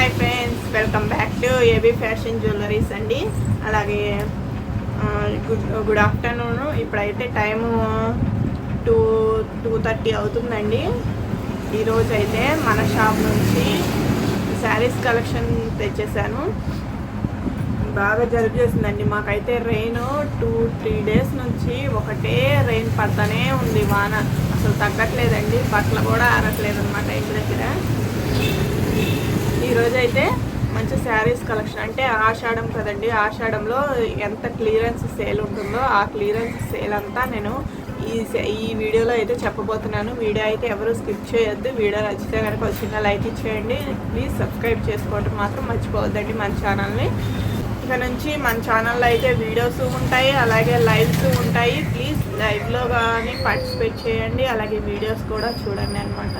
Hi friends welcome back to AB fashion jewelleries అండి. అలాగే good good afternoon ఇప్పుడైతే time two two thirty అవుతుందండి. ఈరోజు అయితే మన షాప్ నుంచి శారీస్ కలెక్షన్ తెచ్చేసాను. బాగా జరుపు చేసిందండి. మాకైతే రెయిన్ టూ త్రీ డేస్ నుంచి ఒకటే రెయిన్ పడతానే ఉంది వాన. అసలు తగ్గట్లేదండి. బట్టలు కూడా ఆరట్లేదు అనమాట ఇంటి దగ్గర. ఈరోజు అయితే మంచి శారీస్ కలెక్షన్. అంటే ఆషాఢం కదండి ఆషాఢంలో ఎంత క్లియరెన్స్ సేల్ ఉంటుందో ఆ క్లియరెన్స్ సేల్ అంతా నేను ఈ సే- ఈ వీడియోలో అయితే చెప్పబోతున్నాను. వీడియో అయితే ఎవరు స్కిప్ చేయొద్దు. వీడియో నచ్చితే కనుక ఒక చిన్న లైక్ ఇచ్చేయండి. ప్లీజ్ సబ్స్క్రైబ్ చేసుకోవడం మాత్రం మర్చిపోవద్దండి మన ఛానల్ని. ఇక నుంచి మన ఛానల్లో అయితే వీడియోస్ ఉంటాయి అలాగే లైవ్స్ ఉంటాయి. ప్లీజ్ లైవ్లో కానీ పార్టిసిపేట్ చేయండి. అలాగే వీడియోస్ కూడా చూడండి అనమాట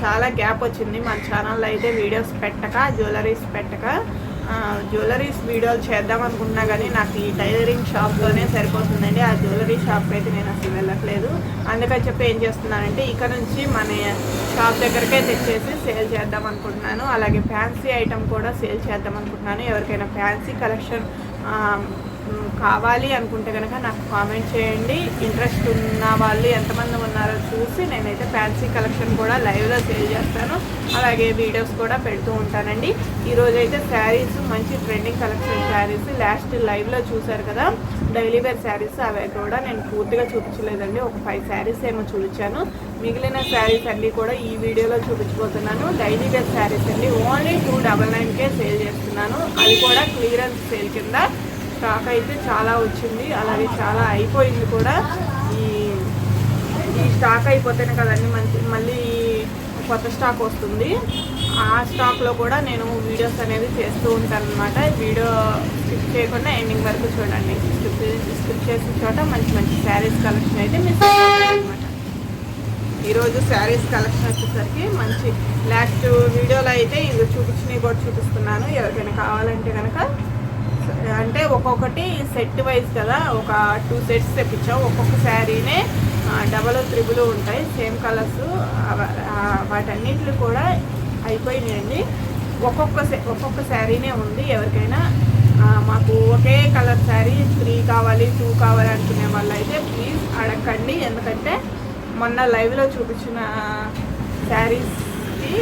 చాలా గ్యాప్ వచ్చింది. మన ఛానల్లో అయితే వీడియోస్ పెట్టక జ్యువెలరీస్ పెట్టక. జ్యువెలరీస్ వీడియోలు చేద్దాం అనుకున్నా కానీ నాకు ఈ టైలరింగ్ షాప్లోనే సరిపోతుందండి. ఆ జ్యువెలరీ షాప్కి అయితే నేను అసలు వెళ్ళట్లేదు. అందుకని చెప్పి ఏం చేస్తున్నానంటే ఇక్కడ నుంచి మన షాప్ దగ్గరకే తెచ్చేసి సేల్ చేద్దాం అనుకుంటున్నాను. అలాగే ఫ్యాన్సీ ఐటమ్ కూడా సేల్ చేద్దాం అనుకుంటున్నాను. ఎవరికైనా ఫ్యాన్సీ కలెక్షన్ కావాలి అనుకుంటే కనుక నాకు కామెంట్ చేయండి. ఇంట్రెస్ట్ ఉన్న వాళ్ళు ఎంతమంది ఉన్నారో చూసి నేనైతే ఫ్యాన్సీ కలెక్షన్ కూడా లైవ్లో సేల్ చేస్తాను. అలాగే వీడియోస్ కూడా పెడుతూ ఉంటానండి. ఈరోజు అయితే శారీస్ మంచి ట్రెండింగ్ కలెక్షన్ శారీస్ లాస్ట్ లైవ్లో చూశారు కదా. డైలీ వేర్ శారీస్ అవి కూడా నేను పూర్తిగా చూపించలేదండి. ఒక ఫైవ్ శారీస్ ఏమో చూపించాను. మిగిలిన శారీస్ అన్నీ కూడా ఈ వీడియోలో చూపించబోతున్నాను. డైలీ వేర్ శారీస్ అండి. ఓన్లీ టూ డబల్ నైన్కే సేల్ చేస్తున్నాను. అది కూడా క్లియరెన్స్ సేల్ కింద. స్టాక్ అయితే చాలా వచ్చింది. అలాగే చాలా అయిపోయింది కూడా. ఈ ఈ స్టాక్ అయిపోతేనే కదండి మంచి మళ్ళీ కొత్త స్టాక్ వస్తుంది. ఆ స్టాక్లో కూడా నేను వీడియోస్ అనేది చేస్తూ ఉంటాను అనమాట వీడియో స్కిప్ చేయకుండా ఎండింగ్ వరకు చూడండి. స్కిప్ స్కిప్ చేసిన చోట మంచి మంచి శారీస్ కలెక్షన్ అయితే మిస్ అనమాట ఈరోజు శారీస్ కలెక్షన్ వచ్చేసరికి మంచి లాస్ట్ వీడియోలో అయితే ఇది చూపించినవి కూడా చూపిస్తున్నాను. ఎవరికైనా కావాలంటే కనుక అంటే ఒక్కొక్కటి సెట్ వైజ్ కదా ఒక టూ సెట్స్ తెప్పించాం ఒక్కొక్క శారీనే డబల్ త్రిబుల్ ఉంటాయి. సేమ్ కలర్స్ వాటన్నిటిని కూడా అయిపోయినాయండి. ఒక్కొక్క ఒక్కొక్క శారీనే ఉంది. ఎవరికైనా మాకు ఒకే కలర్ శారీ త్రీ కావాలి టూ కావాలి అనుకునే వాళ్ళు అయితే ప్లీజ్ అడగండి. ఎందుకంటే మొన్న లైవ్లో చూపించిన శారీస్కి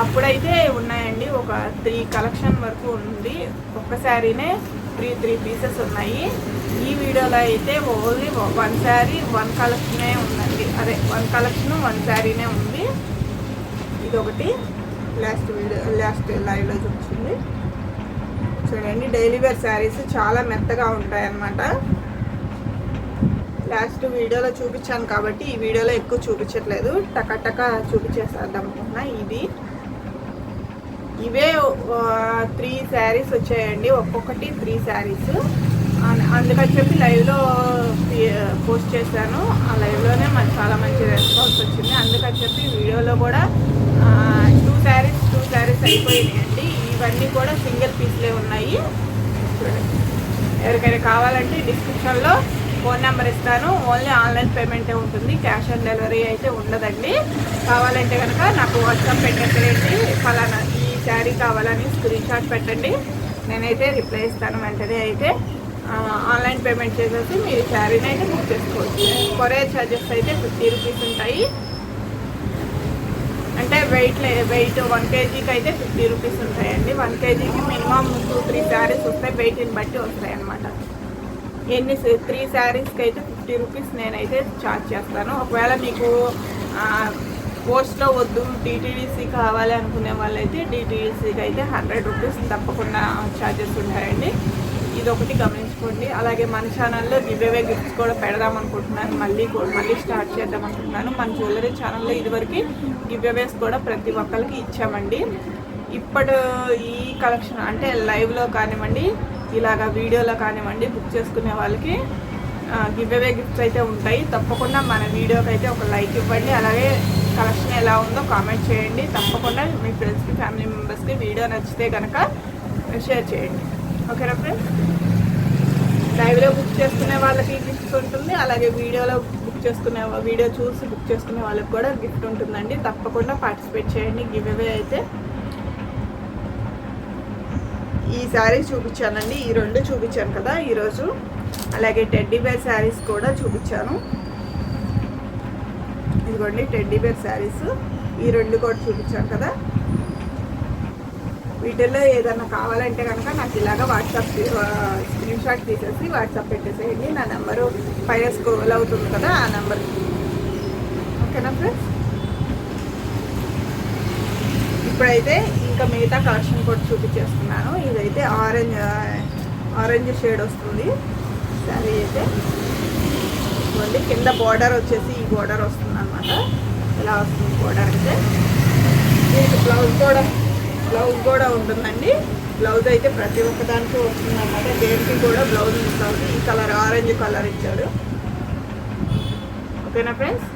అప్పుడైతే ఉన్నాయండి. ఒక త్రీ కలెక్షన్ వరకు ఉంది. ఒక్క శారీనే త్రీ త్రీ పీసెస్ ఉన్నాయి. ఈ వీడియోలో అయితే ఓన్లీ వన్ శారీ వన్ కలెక్షనే ఉందండి. అదే వన్ కలెక్షన్ వన్ శారీనే ఉంది. ఇది ఒకటి లాస్ట్ వీడియో లాస్ట్ లైవ్లో చూపించింది. చూడండి డైలీ వేర్ శారీస్ చాలా మెత్తగా ఉంటాయన్నమాట. లాస్ట్ వీడియోలో చూపించాను కాబట్టి ఈ వీడియోలో ఎక్కువ చూపించట్లేదు. టకటక చూపించేసేద్దాం అనుకుంటున్నా. ఇది. ఇవే త్రీ శారీస్ వచ్చాయండి. ఒక్కొక్కటి త్రీ శారీస్ అందుకని చెప్పి లైవ్లో పోస్ట్ చేశాను. ఆ లైవ్లోనే మాకు చాలా మంచి రెస్పాన్స్ వచ్చింది. అందుకని చెప్పి వీడియోలో కూడా టూ శారీస్ టూ శారీస్ అయిపోయినాయండి. ఇవన్నీ కూడా సింగిల్ పీస్లే ఉన్నాయి. చూడండి ఎవరికైనా కావాలంటే డిస్క్రిప్షన్లో ఫోన్ నెంబర్ ఇస్తాను. ఓన్లీ ఆన్లైన్ పేమెంటే ఉంటుంది. క్యాష్ ఆన్ డెలివరీ అయితే ఉండదండి. కావాలంటే కనుక నాకు వాట్సాప్ పెట్టేసేయండి ఫలానా శారీ కావాలని స్క్రీన్ షాట్ పెట్టండి. నేనైతే రిప్లై ఇస్తాను వెంటనే అయితే. ఆన్లైన్ పేమెంట్ చేసేసి మీరు శారీని అయితే బుక్ చేసుకోవచ్చు. కొరియర్ ఛార్జెస్ అయితే ఫిఫ్టీ రూపీస్ ఉంటాయి. అంటే వెయిట్ వెయిట్ వన్ కేజీకి అయితే ఫిఫ్టీ రూపీస్ ఉంటాయండి. వన్ కేజీకి మినిమం టూ త్రీ శారీస్ వస్తాయి. వెయిట్ని బట్టి వస్తాయి అన్నమాట. ఎన్ని త్రీ శారీస్కి అయితే ఫిఫ్టీ రూపీస్ నేనైతే ఛార్జ్ చేస్తాను. ఒకవేళ మీకు పోస్ట్లో వద్దు డిటీడీసీ కావాలి అనుకునే వాళ్ళైతే డిటీడీసీకి అయితే హండ్రెడ్ రూపీస్ తప్పకుండా ఛార్జెస్ ఉంటాయండి. ఇది ఒకటి గమనించుకోండి. అలాగే మన ఛానల్లో గివ్వే గిఫ్ట్స్ కూడా పెడదాం అనుకుంటున్నాను. మళ్ళీ మళ్ళీ స్టార్ట్ చేద్దాం అనుకుంటున్నాను. మన జ్యువెలరీ ఛానల్లో ఇదివరకు గివ్వేస్ కూడా ప్రతి ఒక్కరికి ఇచ్చామండి. ఇప్పుడు ఈ కలెక్షన్ అంటే లైవ్లో కానివ్వండి ఇలాగ వీడియోలో కానివ్వండి బుక్ చేసుకునే వాళ్ళకి గివ్ అవే గిఫ్ట్స్ అయితే ఉంటాయి. తప్పకుండా మన వీడియోకి అయితే ఒక లైక్ ఇవ్వండి. అలాగే కలెక్షన్ ఎలా ఉందో కామెంట్ చేయండి. తప్పకుండా మీ ఫ్రెండ్స్కి ఫ్యామిలీ మెంబర్స్కి వీడియో నచ్చితే కనుక షేర్ చేయండి. ఓకేనా ఫ్రెండ్స్ లైవ్లో బుక్ చేసుకునే వాళ్ళకి గిఫ్ట్ ఉంటుంది. అలాగే వీడియోలో బుక్ చేసుకునే వీడియో చూసి బుక్ చేసుకునే వాళ్ళకి కూడా గిఫ్ట్ ఉంటుందండి. తప్పకుండా పార్టిసిపేట్ చేయండి. గివ్ అవే అయితే ఈ శారీ చూపించానండి. ఈ రెండు చూపించాను కదా ఈరోజు. అలాగే టెడ్డీ బేర్ శారీస్ కూడా చూపించాను. ఇదిగోండి టెడ్డీ బేర్ శారీస్ ఈ రెండు కూడా చూపించాను కదా. వీటిల్లో ఏదైనా కావాలంటే కనుక నాకు ఇలాగ వాట్సాప్ స్క్రీన్ షాట్ తీసేసి వాట్సాప్ పెట్టేసేయండి. నా నెంబరు పైన స్క్రోల్ అవుతుంది కదా ఆ నెంబర్. ఓకేనా ఫ్రెండ్స్? ఇప్పుడైతే ఇంకా మిగతా కలెక్షన్ కూడా చూపించేస్తున్నాను. ఇదైతే ఆరెంజ్ ఆరెంజ్ షేడ్ వస్తుంది. సరే అయితే కింద బార్డర్ వచ్చేసి ఈ బార్డర్ వస్తుంది అనమాట ఇలా వస్తుంది బార్డర్ అయితే? దీనికి బ్లౌజ్ కూడా బ్లౌజ్ కూడా ఉంటుందండి. బ్లౌజ్ అయితే ప్రతి ఒక్క దానికి వస్తుంది అనమాట దేనికి కూడా బ్లౌజ్ మిస్ అవుతుంది ఈ కలర్ ఆరెంజ్ కలర్ ఇచ్చాడు. ఓకేనా ఫ్రెండ్స్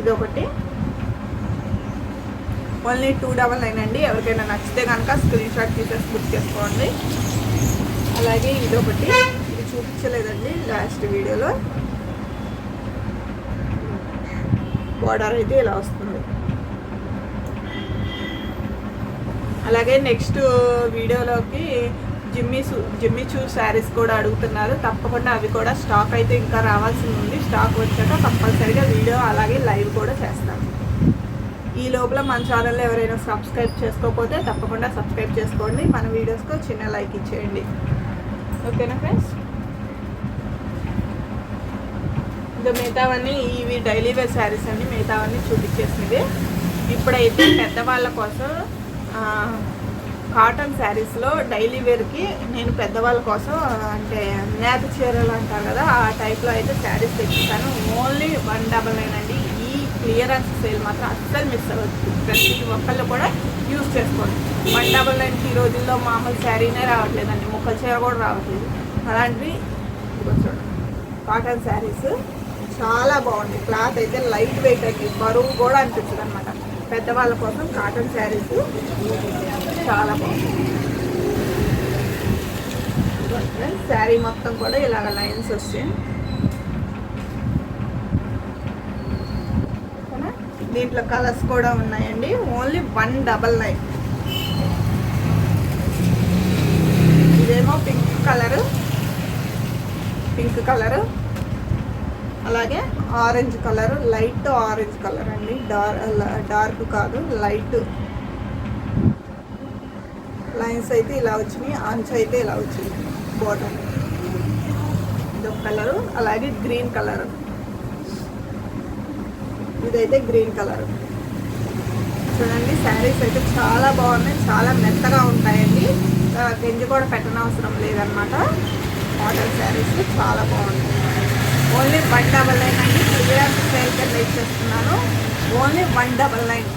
ఇదొకటి. ఓన్లీ టూ డబల్ నైన్ అండి. ఎవరికైనా నచ్చితే కనుక స్క్రీన్ షాట్ తీసేసి బుక్ చేసుకోండి. అలాగే ఇదొకటి. ఇది చూపించలేదండి లాస్ట్ వీడియోలో బార్డర్ అయితే ఇలా వస్తుంది. అలాగే నెక్స్ట్ వీడియోలోకి జిమ్మి జిమ్మి చూ శారీస్ కూడా అడుగుతున్నారు. తప్పకుండా అవి కూడా స్టాక్ అయితే ఇంకా రావాల్సి ఉంది. స్టాక్ వచ్చాక తప్పనిసరిగా వీడియో అలాగే లైవ్ కూడా చేస్తాను ఈ లోపల మన ఛానల్లో ఎవరైనా సబ్స్క్రైబ్ చేసుకోకపోతే తప్పకుండా సబ్స్క్రైబ్ చేసుకోండి. మన వీడియోస్కి చిన్న లైక్ ఇచ్చేయండి. ఓకేనా ఫ్రెండ్స్ ఇంకా మిగతావన్నీ ఇవి డైలీ వేర్ శారీస్ అండి మిగతావన్నీ చూపించేసింది. ఇప్పుడైతే పెద్దవాళ్ళ కోసం కాటన్ శారీస్లో డైలీ వేర్కి నేను పెద్దవాళ్ళ కోసం అంటే నేత చీరలు అంటారు కదా ఆ టైప్లో అయితే శారీస్ తెచ్చిస్తాను ఓన్లీ వన్ డబల్ నైన్ అండి. ఈ క్లియరెన్స్ సేల్ మాత్రం అస్సలు మిస్ అవ్వచ్చు ప్రతి ఒక్కళ్ళు కూడా యూస్ చేసుకోండి. వన్ డబల్ నైన్కి ఈ రోజుల్లో మామూలు శారీనే రావట్లేదండి. ముక్కల చీర కూడా రావట్లేదు. అలాంటివి కొంచెం చూడండి. కాటన్ శారీస్. చాలా బాగుంది. క్లాత్ అయితే లైట్ వెయిట్ అండి బరువు కూడా అనిపించదు అనమాట పెద్దవాళ్ళ కోసం కాటన్ శారీస్ చాలా బాగుంది. శారీ మొత్తం కూడా ఇలాగ లైన్స్ వచ్చాయి దీంట్లో కలర్స్ కూడా ఉన్నాయండి. Only one double nine. ఇదేమో పింక్ కలరు. Pink colour. అలాగే orange colour light orange colour అండి. డార్ డార్క్ కాదు లైట్. లైన్స్ అయితే ఇలా వచ్చినాయి ఆంచ్ అయితే ఇలా వచ్చింది బాటమ్. ఇదొక కలరు అలాగే గ్రీన్ కలర్. ఇదైతే గ్రీన్ కలర్. చూడండి శారీస్ అయితే చాలా బాగున్నాయి చాలా మెత్తగా ఉంటాయండి. ఆ, గంజి కూడా పెట్టనవసరం లేదనమాట మోడల్ శారీస్ చాలా బాగున్నాయి. ఓన్లీ వన్ డబల్ నైన్ అండి. క్లియరెన్స్ సేల్ కింద ఇచ్చేస్తున్నాను only one double nine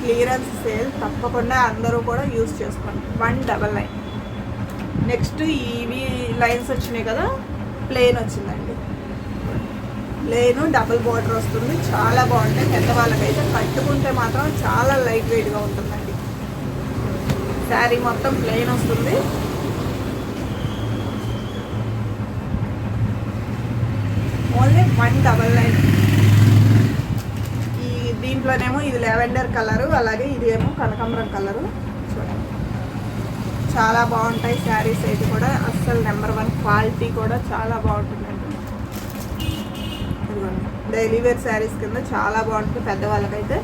clearance sale తప్పకుండా అందరూ కూడా యూస్ చేసుకోండి. వన్ డబల్ నైన్ నెక్స్ట్ ఇవి లైన్స్ వచ్చినాయి కదా ప్లేన్ వచ్చిందండి. ప్లెయిన్ డబుల్ బార్డర్ వస్తుంది. చాలా బాగుంటాయి. పెద్దవాళ్ళకైతే కట్టుకుంటే మాత్రం చాలా లైట్ వెయిట్గా ఉంటుందండి. శారీ మొత్తం ప్లెయిన్ వస్తుంది ఓన్లీ వన్ డబల్ నైన్ ఈ దీంట్లోనేమో ఇది లెవెండర్ కలరు అలాగే ఇది ఏమో కనకాంబరం కలరు. చూడండి. చాలా బాగుంటాయి శారీస్ అయితే కూడా. అస్సలు నెంబర్ వన్ క్వాలిటీ కూడా చాలా బాగుంటుందండి. డైలీ వేర్ శారీస్ కింద చాలా బాగుంటుంది పెద్దవాళ్ళకైతే.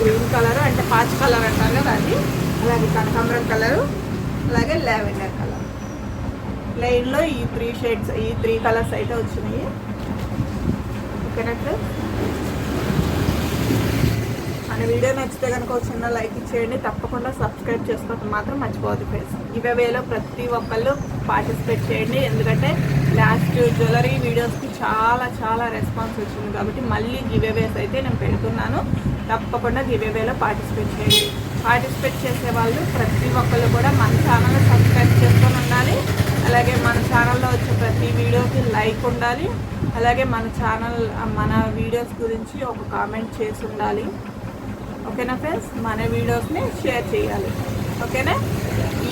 గ్రీన్ కలర్ అంటే పాచ్ కలర్ అంటారు కదా అది. అలాగే కనకాంబరం కలరు అలాగే లావెండర్ కలర్. లైన్లో ఈ త్రీ షేడ్స్ ఈ త్రీ కలర్స్ అయితే వచ్చినాయి. ఓకేనట్లు మన వీడియో నచ్చితే కనుక చిన్న లైక్ ఇచ్చేయండి. తప్పకుండా సబ్స్క్రైబ్ చేసుకోవడం మాత్రం మర్చిపోవద్దు ఫ్రెండ్స్. ఇవేలో ప్రతి ఒక్కళ్ళు పార్టిసిపేట్ చేయండి. ఎందుకంటే లాస్ట్ జ్యువెలరీ వీడియోస్కి చాలా చాలా రెస్పాన్స్ వచ్చింది కాబట్టి మళ్ళీ గివేవేస్ అయితే నేను పెడుతున్నాను. తప్పకుండా గివేవేలో పార్టిసిపేట్ చేయండి. పార్టిసిపేట్ చేసే వాళ్ళు ప్రతి ఒక్కళ్ళు కూడా మన ఛానల్ సబ్స్క్రైబ్ చేసుకొని ఉండాలి. అలాగే మన ఛానల్లో వచ్చే ప్రతి వీడియోకి లైక్ ఉండాలి. అలాగే మన ఛానల్ మన వీడియోస్ గురించి ఒక కామెంట్ చేసి ఉండాలి. ఓకేనా ఫ్రెండ్స్? మన వీడియోస్ని షేర్ చేయాలి. ఓకేనా?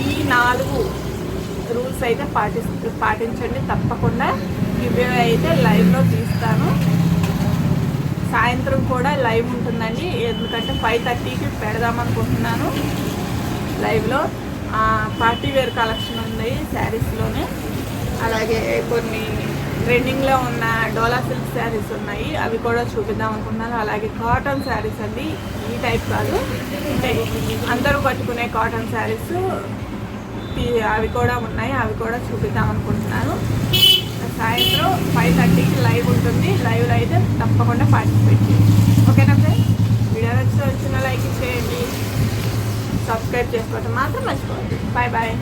ఈ నాలుగు రూల్స్ అయితే పాటి పాటించండి తప్పకుండా. ఇవే అయితే లైవ్లో తీస్తాను. సాయంత్రం కూడా లైవ్ ఉంటుందండి. ఎందుకంటే ఫైవ్ థర్టీకి పెడదామనుకుంటున్నాను లైవ్లో పార్టీ వేర్ కలెక్షన్ ఉంది శారీస్లోనే అలాగే కొన్ని ట్రెండింగ్లో ఉన్న డోలా సిల్క్ శారీస్ ఉన్నాయి. అవి కూడా చూపిద్దాం అనుకుంటున్నాను. అలాగే కాటన్ శారీస్ అండి. ఈ టైప్ కాదు. అందరూ కట్టుకునే కాటన్ శారీస్ అవి కూడా ఉన్నాయి. అవి కూడా చూపిద్దాం అనుకుంటున్నాను. సాయంత్రం ఫైవ్ థర్టీకి లైవ్ ఉంటుంది. లైవ్లో అయితే తప్పకుండా పార్టిసిపేట్ చేయండి. ఓకేనా ఫ్రెండ్స్ వీడియో నచ్చిన వచ్చిన లైక్ చేయండి. సబ్స్క్రైబ్ చేసుకోవటం మాత్రం మర్చిపోవద్దు. Bye bye